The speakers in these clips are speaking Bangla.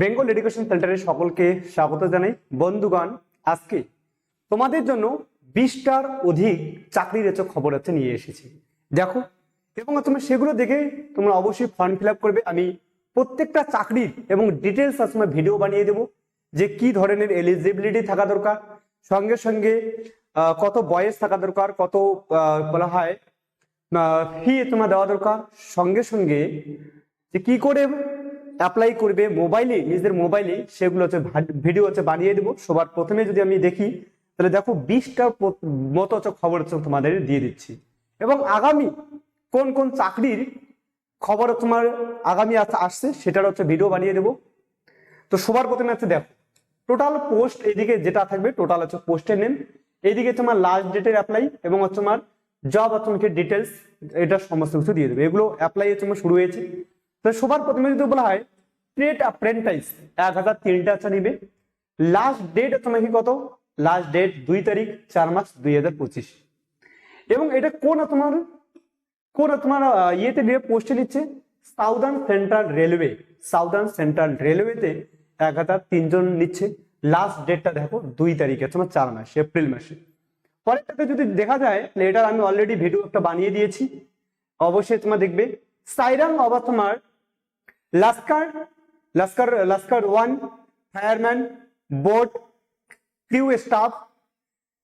বেঙ্গল এডুকেশন সেন্টারে সকলকে স্বাগত জানাই। বন্ধুগণ, আজকে তোমাদের জন্য বিশটার অধিক চাকরির হচ্ছে খবর হচ্ছে নিয়ে এসেছি। দেখো, এবং তোমরা সেগুলো দেখে তোমরা অবশ্যই ফর্ম ফিল করবে। আমি প্রত্যেকটা চাকরির এবং ডিটেলস সময় ভিডিও বানিয়ে দেবো যে কি ধরনের এলিজিবিলিটি থাকা দরকার, সঙ্গে সঙ্গে কত বয়স থাকা দরকার, কত বলা হয় ফি তোমার দেওয়া দরকার, সঙ্গে সঙ্গে যে কি করে অ্যাপ্লাই করবে মোবাইলে নিজের মোবাইলে সেগুলো হচ্ছে ভিডিও হচ্ছে বানিয়ে দেবো। সবার প্রথমে যদি আমি দেখি, তাহলে দেখো বিশটা মতো হচ্ছে খবর হচ্ছে তোমাদের দিয়ে দিচ্ছি। এবং আগামী কোন কোন চাকরির খবর তোমার আগামী আসছে, সেটার হচ্ছে ভিডিও বানিয়ে দেবো। তো সবার প্রথমে হচ্ছে দেখো টোটাল পোস্ট এদিকে যেটা থাকবে টোটাল হচ্ছে পোস্টের নেম এইদিকে তোমার লাস্ট ডেটের অ্যাপ্লাই এবং হচ্ছে তোমার জব তোমাকে ডিটেলস এটা সমস্ত কিছু দিয়ে দেবে। এগুলো অ্যাপ্লাই হচ্ছে তোমার শুরু হয়েছে। সবার প্রথমে যদি বলা হয় ট্রেড অ্যাপ্রেন্টাইজ এক হাজার তিনটা আছে নিবে। লাস্ট ডেট তোমাকে কত? লাস্ট ডেট দুই তারিখ, চার মাস দুই হাজার পঁচিশ। এবং এটা কোন তোমার কোন তোমার ইয়েতে নিয়ে পোস্টে নিচ্ছে? Southern central railway southern central রেলওয়েতে এক হাজার তিনজন নিচ্ছে। লাস্ট ডেটটা দেখো, দুই তারিখে, তোমার চার মাস এপ্রিল মাসে। পরেরটাতে যদি দেখা যায় এটার আমি অলরেডি ভিডিও একটা বানিয়ে দিয়েছি। অবশ্যই তোমার দেখবে। সাইরাং আবার তোমার lascar lascar lascar one fireman boat crew staff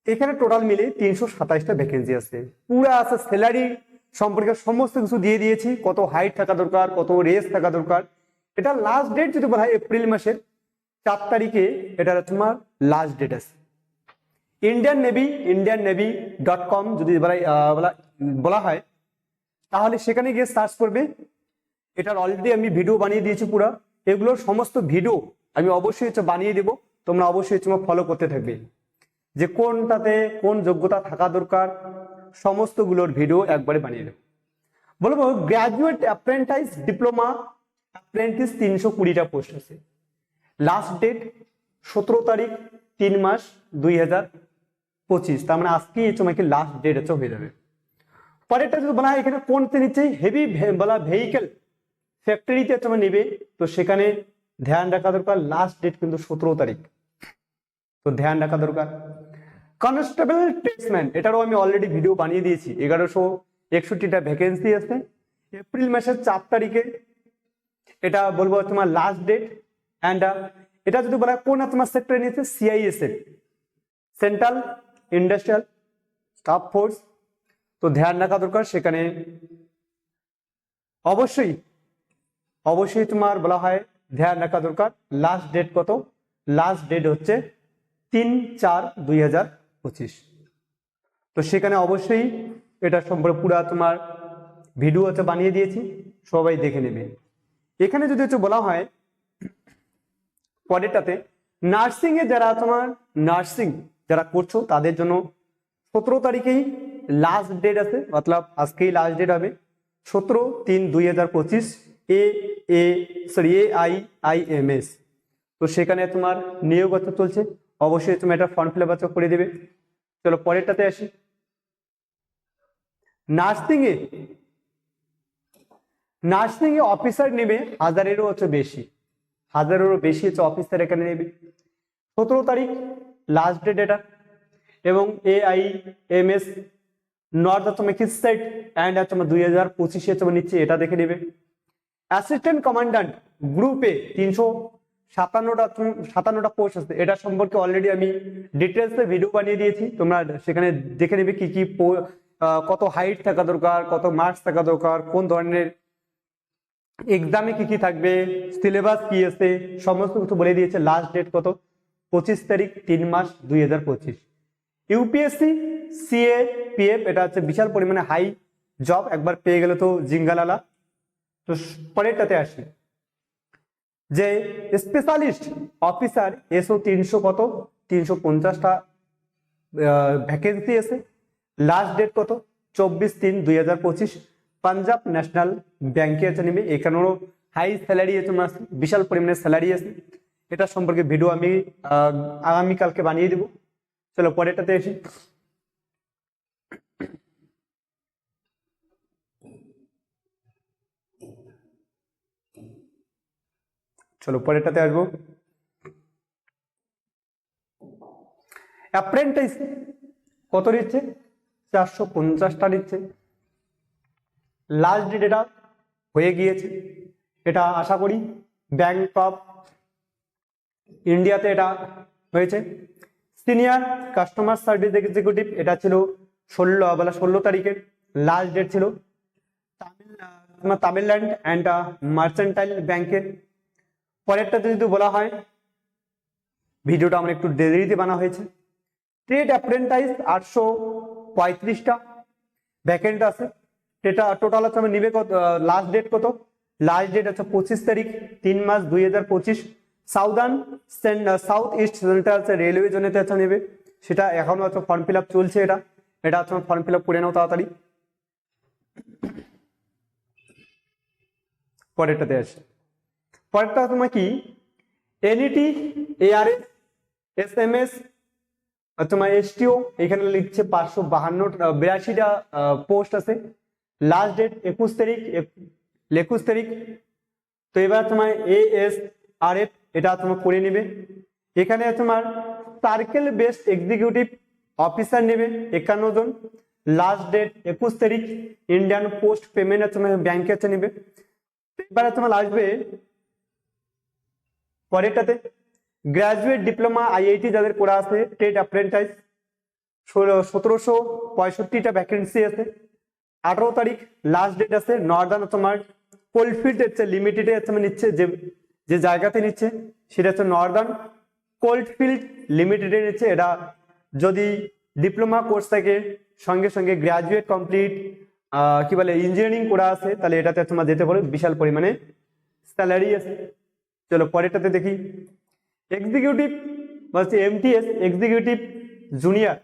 এখানে টোটাল মিলে তিনশো সাতাইশটা ভ্যাকেন্সি আছে। পুরা আছে স্যালারি সম্পর্কে সমস্ত কিছু দিয়ে দিয়েছি, কত হাইট থাকা দরকার, কত রেস থাকা দরকার। এটা লাস্ট ডেট যদি বলা হয় এপ্রিল মাসের, চার তারিখে এটা তোমার লাস্ট ডেট আছে। Indian Navy Indian Navy dot com যদি বলা- বলা হয়, তাহলে সেখানে গিয়ে সার্চ করবে এটার অলরেডি আমি ভিডিও বানিয়ে দিয়েছি পুরো। এগুলোর সমস্ত ভিডিও আমি অবশ্যই হচ্ছে বানিয়ে দেবো। তোমরা অবশ্যই হচ্ছে ফলো করতে থাকবে। যে কোনটাতে কোন যোগ্যতা থাকা দরকার সমস্তগুলোর ভিডিও একবারে বানিয়ে দেবো। বলব গ্রাজুয়েট অ্যাপ্রেন্টাইজ ডিপ্লোমা অ্যাপ্রেন্টিস তিনশো কুড়িটা পোস্ট আছে। লাস্ট ডেট সতেরো তারিখ, তিন মাস, দুই হাজার পঁচিশ। তার মানে আজকেই হচ্ছে তোমাকে লাস্ট ডেট হচ্ছে হয়ে যাবে। পরেরটা যদি বলা হয়, এখানে কোনতে নিচ্ছে? হেভি বলা ভেহিকেল ফ্যাক্টরিতে তোমার নেবে, তো সেখানে ধ্যান রাখা দরকার লাস্ট ডেট কিন্তু সতেরো তারিখ। তো ধ্যান রাখা দরকার। কনস্টেবল ট্রেডসম্যান এটারও আমি অলরেডি ভিডিও বানিয়ে দিয়েছি, এগারোশো একষট্টিটা ভ্যাকেন্সি আছে। এপ্রিল মাসের চার তারিখে এটা বলব তোমার লাস্ট ডেট অ্যান্ড এটা যদি বলা কোন তোমার সেক্টরে নিয়েছে? CISF central industrial staff force তো ধ্যান রাখা দরকার, সেখানে অবশ্যই অবশ্যই তোমার বলা হয় ধ্যান রাখা দরকার। লাস্ট ডেট কত? লাস্ট ডেট হচ্ছে তিন চার দুই হাজার পঁচিশ। তো সেখানে অবশ্যই এটা সম্পর্কে পুরা তোমার ভিডিও হচ্ছে বানিয়ে দিয়েছি, সবাই দেখে নেবে। এখানে যদি হচ্ছে বলা হয়, পরেরটাতে নার্সিং এ যারা তোমার নার্সিং যারা করছ, তাদের জন্য সতেরো তারিখেই লাস্ট ডেট আছে মতলব আজকেই লাস্ট ডেট হবে, সতেরো তিন দুই হাজার পঁচিশ। A A sorry A I I M S তো সেখানে তোমার নিয়োগ হচ্ছে চলছে। অবশ্যই তুমি এটা ফর্ম ফিল আপ করে দেবে। চলো পরেরটাতে আসি। নার্সিং এ নার্সিং এ অফিসার নেবে হাজারেরও হচ্ছে বেশি। হাজারেরও বেশি হচ্ছে অফিসার এখানে নেবে। সতেরো তারিখ লাস্ট ডেট এটা। এবং A I M S north তোমার কিসাইট অ্যান্ড তোমার দুই হাজার পঁচিশে তোমার নিচ্ছে এটা দেখে নেবে। অ্যাসিস্ট্যান্ট কমান্ডান্ট গ্রুপে তিনশো সাতান্নটা সাতান্নটা পোস্ট আছে। এটা সম্পর্কে অলরেডি আমি ডিটেলসে ভিডিও বানিয়ে দিয়েছি। তোমরা সেখানে দেখে নেবে কি কি কত হাইট থাকা দরকার, কত মার্কস থাকা দরকার, কোন ধরনের এক্সামে কি কি থাকবে সিলেবাস কি আছে, সমস্ত কিছু বলে দিয়েছে। লাস্ট ডেট কত? পঁচিশ তারিখ, তিন মাস, দুই হাজার পঁচিশ। ইউপিএসসি সিএ পিএফ এটা হচ্ছে বিশাল পরিমাণে হাই জব একবার পেয়ে গেলে তো জিঙ্গালালা। তো পরেরটাতে আসি। যে স্পেশালিস্ট অফিসার এসও তিনশো কত? তিনশো পঞ্চাশটা ভ্যাকেন্সি আছে। লাস্ট ডেট কত? চব্বিশ তিন দুই হাজার পঁচিশ। পাঞ্জাব ন্যাশনাল ব্যাংকে আছে নেবে এখানেও হাই স্যালারি আছে মাস, বিশাল পরিমাণে স্যালারি আছে। এটা সম্পর্কে ভিডিও আমি আগামীকালকে বানিয়ে দেবো। চলো পরেরটাতে এসি চলো পরেরটাতে আসব। অ্যাপ্রেন্টিস কত নিচ্ছে চারশো পঞ্চাশটা নিচ্ছে লাস্ট ডেট এটা হয়ে গিয়েছে। এটা আশা করি ব্যাংক অফ ইন্ডিয়াতে এটা হয়েছে। সিনিয়র কাস্টমার সার্ভিস এক্সিকিউটিভ এটা ছিল ষোলো, বলা ষোলো তারিখের লাস্ট ডেট ছিল। তামিল তামিলল্যান্ড অ্যান্ড মার্চেন্টাইল ব্যাংকের পরেরটাতে যদি বলা হয়, ভিডিওটা আমার একটু দেরিতে বানা হয়েছে। ট্রেড অ্যাপ্রেন্টাইজ আটশো পঁয়ত্রিশটা। ভ্যাকেন্ট আছে। এটা টোটাল হচ্ছে আমার নিবে কত লাস্ট ডেট কত? লাস্ট ডেট হচ্ছে পঁচিশ তারিখ, তিন মাস দুই হাজার পঁচিশ। Southern south east central railway জোনেতে হচ্ছে নেবে। সেটা এখনও হচ্ছে ফর্ম ফিল আপ চলছে এটা। এটা হচ্ছে ফর্ম ফিল আপ করে নাও তাড়াতাড়ি। পরেরটাতে আসে। পরেরটা তোমার কি? NET ARS S M S তোমার এসটিও এখানে লিখছে পাঁচশো বাহান্ন বিরাশিটা পোস্ট আছে। লাস্ট ডেট একুশ তারিখ একুশ তারিখ। তো এবার তোমার এ এস আর এফ এটা তোমার করে নেবে। এখানে তোমার সার্কেল বেস্ট এক্সিকিউটিভ অফিসার নেবে, একান্ন জন। লাস্ট ডেট একুশ তারিখ ইন্ডিয়ান পোস্ট পেমেন্ট তোমার ব্যাংকে নেবে। এবারে তোমার আসবে পরেরটাতে গ্রাজুয়েট ডিপ্লোমা আইআইটি যাদের করা আছে ট্রেড অ্যাপ্রেন্টাইজ সতেরোশো পঁয়ষট্টিটা ভ্যাকেন্সি আছে। আঠারো তারিখ লাস্ট ডেট আছে নর্দার্ন তোমার কোল্ডফিল্ড হচ্ছে লিমিটেডে হচ্ছে নিচ্ছে যে যে জায়গাতে নিচ্ছে, সেটা হচ্ছে নর্দার্ন কোল্ডফিল্ড লিমিটেডে নিচ্ছে। এটা যদি ডিপ্লোমা কোর্স থাকে সঙ্গে সঙ্গে গ্রাজুয়েট কমপ্লিট কি বলে ইঞ্জিনিয়ারিং করা আছে, তাহলে এটাতে তোমার যেতে পারো, বিশাল পরিমাণে স্যালারি আছে। চলো পরেরটাতে দেখি। এক্সিকিউটিভ বলছে এমটিএস এক্সিকিউটিভ জুনিয়র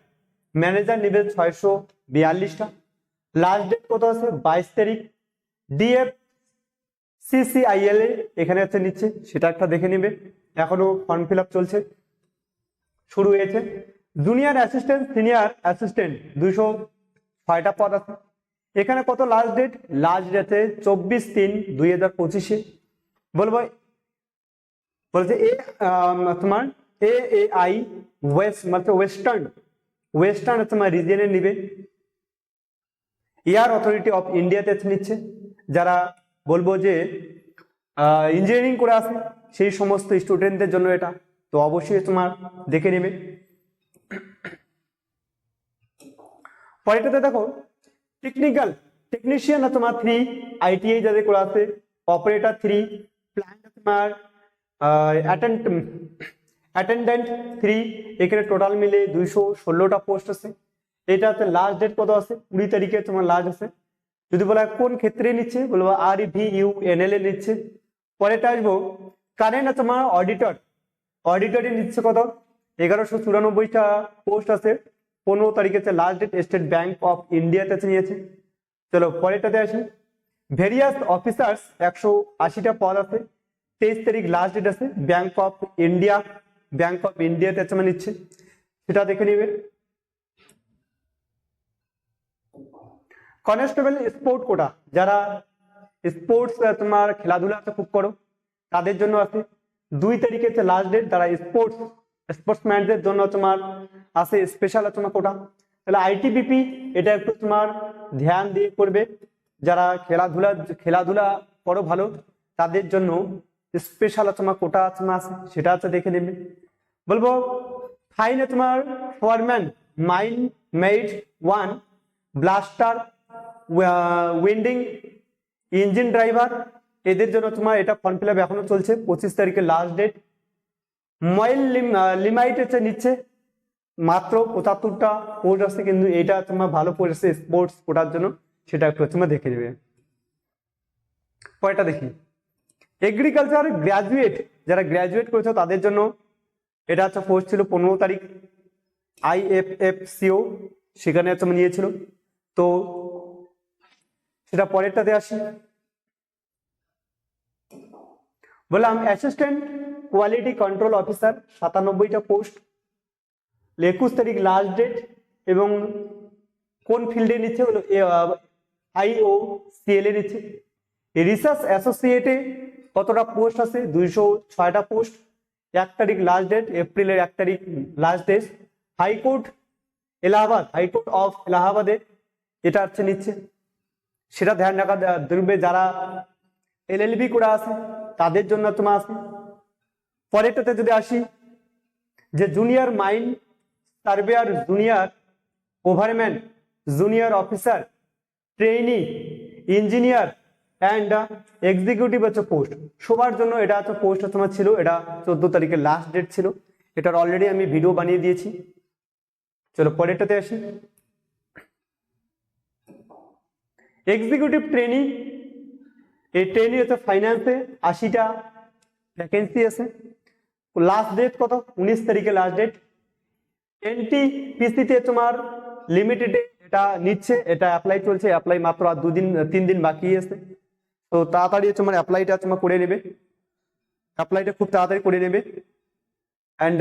ম্যানেজার নেবে ছয়শো বিয়াল্লিশটা। লাস্ট ডেট কত আছে? বাইশ তারিখ। ডিএফ সিসিআইএল এখানে হচ্ছে নিচ্ছে, সেটা একটা দেখে নেবে। এখনও ফর্ম ফিল চলছে। শুরু হয়েছে। জুনিয়র অ্যাসিস্ট্যান্ট সিনিয়র অ্যাসিস্ট্যান্ট দুইশো ছয়টা পদ আছে। এখানে কত লাস্ট ডেট লাস্ট ডেট চব্বিশ তিন দুই হাজার পঁচিশে। বলব বলছে, এ তোমার, এ এ, আই ওয়েস্ট মানে ওয়েস্টার্ন ওয়েস্টার্ন তোমার রিজিয়নে নিবে। এয়ার অথরিটি অফ ইন্ডিয়াতে নিচ্ছে। যারা বলব যে ইঞ্জিনিয়ারিং করে আসে, সেই সমস্ত স্টুডেন্টদের জন্য এটা। তো অবশ্যই তোমার দেখে নেবে। পরেরটাতে দেখো টেকনিক্যাল টেকনিশিয়ান তোমার থ্রি আইটিআই যাদের করে আছে অপারেটর থ্রি প্ল্যান্ট তোমার অ্যাটেন্ডেন্ট থ্রি এখানে টোটাল মিলে দুইশো ষোলোটা পোস্ট আছে। এটা হচ্ছে লাস্ট ডেট কত আছে? কুড়ি তারিখে তোমার লাস্ট আছে। যদি বলা হয় কোন ক্ষেত্রে নিচ্ছে বলব R V U N L এ নিচ্ছে। পরেরটা আসব কারেন্ট তোমার অডিটর অডিটরে নিচ্ছে কত? এগারোশো চুরানব্বইটা পোস্ট আছে। পনেরো তারিখে last date State Bank of ইন্ডিয়াতে নিয়েছে। চলো পরেরটাতে আসি। ভেরিয়াস অফিসার্স একশো আশিটা পদ আছে। তেইশ তারিখ লাস্ট ডেট আছে Bank of India Bank of ইন্ডিয়াতে আছে মানে নিচ্ছে। সেটা দেখে নিবে। কনস্টেবল স্পোর্ট কোটা যারা স্পোর্টস তোমার খেলাধুলাতে খুব করো, তাদের জন্য আছে। দুই তারিখে হচ্ছে লাস্ট ডেট তারা স্পোর্টস স্পোর্টসম্যানদের জন্য তোমার আছে স্পেশাল তোমার কোটা তাহলে আইটিবিপি এটা একটু তোমার ধ্যান দিয়ে করবে। যারা খেলাধুলা খেলাধুলা করো ভালো, তাদের জন্য স্পেশাল তোমার কোটা তোমার আছে, সেটা হচ্ছে দেখে নেবে। বলব ফাইনে তোমার foreman mining mate one blaster winding engine driver এদের জন্য তোমার এটা ফর্ম ফিল আপ এখনও চলছে, পঁচিশ তারিখে লাস্ট ডেট ময়েল লিমাইট হচ্ছে নিচ্ছে, মাত্র পঁচাত্তরটা। পোস্ট আসছে কিন্তু এটা তোমার ভালো পোস্ট আসছে স্পোর্টস কোটার জন্য, সেটা একটু তোমরা দেখে নেবে। পরেরটা দেখি। এগ্রিকালচার গ্র্যাজুয়েট যারা গ্র্যাজুয়েট করেছ তাদের জন্য এটা হচ্ছে পোস্ট ছিল পনেরো তারিখ আই এফ এফ সিও সেখানে হচ্ছে নিয়েছিল। তো সেটা পরেরটাতে আসি। বললাম অ্যাসিস্ট্যান্ট কোয়ালিটি কন্ট্রোল অফিসার সাতানব্বইটা পোস্ট একুশ তারিখ লাস্ট ডেট এবং কোন ফিল্ডে নিচ্ছে হলো আই ও সিএল এ নিচ্ছে। রিসার্চ অ্যাসোসিয়েটে কতটা পোস্ট আছে? দুইশো ছয়টা পোস্ট এক তারিখ লাস্ট ডেট এপ্রিলের এক তারিখ last date high court Allahabad. High court of এলাহাবাদে এটা হচ্ছে নিচ্ছে। সেটা ধ্যান রাখা দেখবে যারা এলএলবি করে আছে, তাদের জন্য তোমার আছে। পরেরটাতে যদি আসি, যে junior mine surveyor junior overman junior officer trainee engineer and executive হচ্ছে পোস্ট সবার জন্য এটা হচ্ছে পোস্ট তোমার ছিল, এটা চোদ্দ তারিখের লাস্ট ডেট ছিল। এটার অলরেডি আমি ভিডিও বানিয়ে দিয়েছি। চলো পরেরটাতে আসি। এক্সিকিউটিভ ট্রেনিং এই ট্রেনিং হচ্ছে ফাইন্যান্সে আশিটা ভ্যাকেন্সি আছে। লাস্ট ডেট কত? উনিশ তারিখে লাস্ট ডেট এনটি পিসিতে তোমার লিমিটেডে এটা নিচ্ছে, এটা অ্যাপ্লাই চলছে অ্যাপ্লাই মাত্র আর দুদিন, তিন দিন বাকি আছে। তো তাড়াতাড়ি তোমার অ্যাপ্লাইটা তোমার করে নেবে। অ্যাপ্লাইটা খুব তাড়াতাড়ি করে নেবে। অ্যান্ড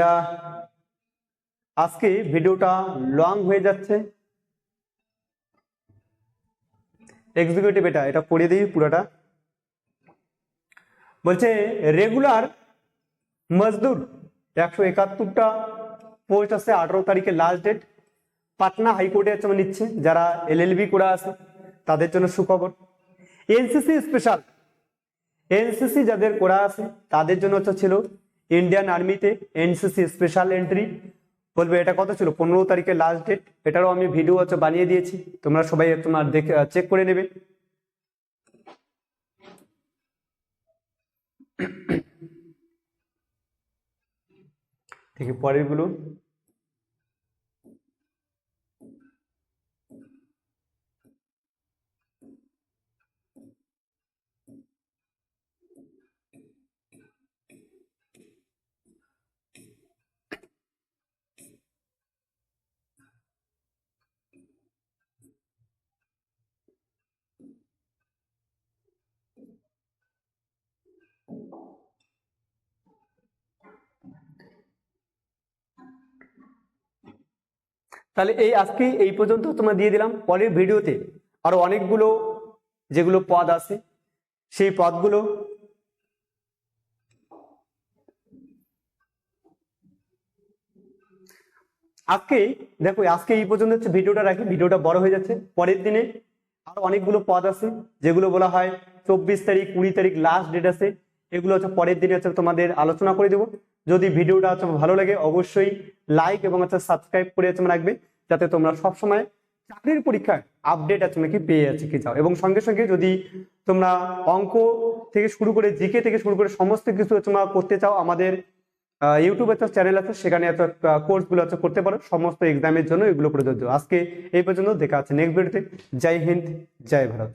আজকে ভিডিওটা লং হয়ে যাচ্ছে। এক্সিকিউটিভ এটা এটা পড়ে দিই পুরোটা। বলছে রেগুলার মজদুর, একশো একাত্তরটা পোস্ট আছে আঠারো তারিখে লাস্ট ডেট পাটনা হাইকোর্টে হচ্ছে আমার নিচ্ছে, যারা এলএলবি করে আছে তাদের জন্য সুখবর। NCC special. এনসিসি যাদের করা আছে, তাদের জন্য হচ্ছে ছিল ইন্ডিয়ান আর্মিতে এনসিসি স্পেশাল এন্ট্রি। বলবে, এটা কত ছিল? পনেরো তারিখে লাস্ট ডেট এটারও আমি ভিডিও হচ্ছে বানিয়ে দিয়েছি। তোমরা সবাই তোমার দেখে চেক করে নেবে। পরের তাহলে এই আজকে এই পর্যন্ত তোমার দিয়ে দিলাম। পরের ভিডিওতে আরও অনেকগুলো যেগুলো পদ আছে, সেই পদগুলো আজকে, দেখো, আজকে এই পর্যন্ত হচ্ছে ভিডিওটা রাখি, ভিডিওটা বড় হয়ে যাচ্ছে। পরের দিনে আরও অনেকগুলো পদ আছে, যেগুলো বলা হয় চব্বিশ তারিখ, কুড়ি তারিখ লাস্ট ডেট আছে। এগুলো হচ্ছে পরের দিনে হচ্ছে তোমাদের আলোচনা করে দেবো। যদি ভিডিওটা হচ্ছে ভালো লাগে, অবশ্যই লাইক এবং হচ্ছে সাবস্ক্রাইব করে হচ্ছে রাখবে, যাতে তোমরা সবসময় চাকরির পরীক্ষার আপডেট আছে নাকি পেয়ে যাচ্ছে কি চাও। এবং সঙ্গে সঙ্গে যদি তোমরা অঙ্ক থেকে শুরু করে জিকে থেকে শুরু করে সমস্ত কিছু তোমরা করতে চাও, আমাদের ইউটিউব একটা চ্যানেল আছে, সেখানে একটা কোর্সগুলো আছে করতে পারো, সমস্ত এক্সামের জন্য এগুলো প্রযোজ্য। আজকে এই পর্যন্ত দেখা আছে নেক্সট ভিডিওতে জয় হিন্দ, জয় ভারত।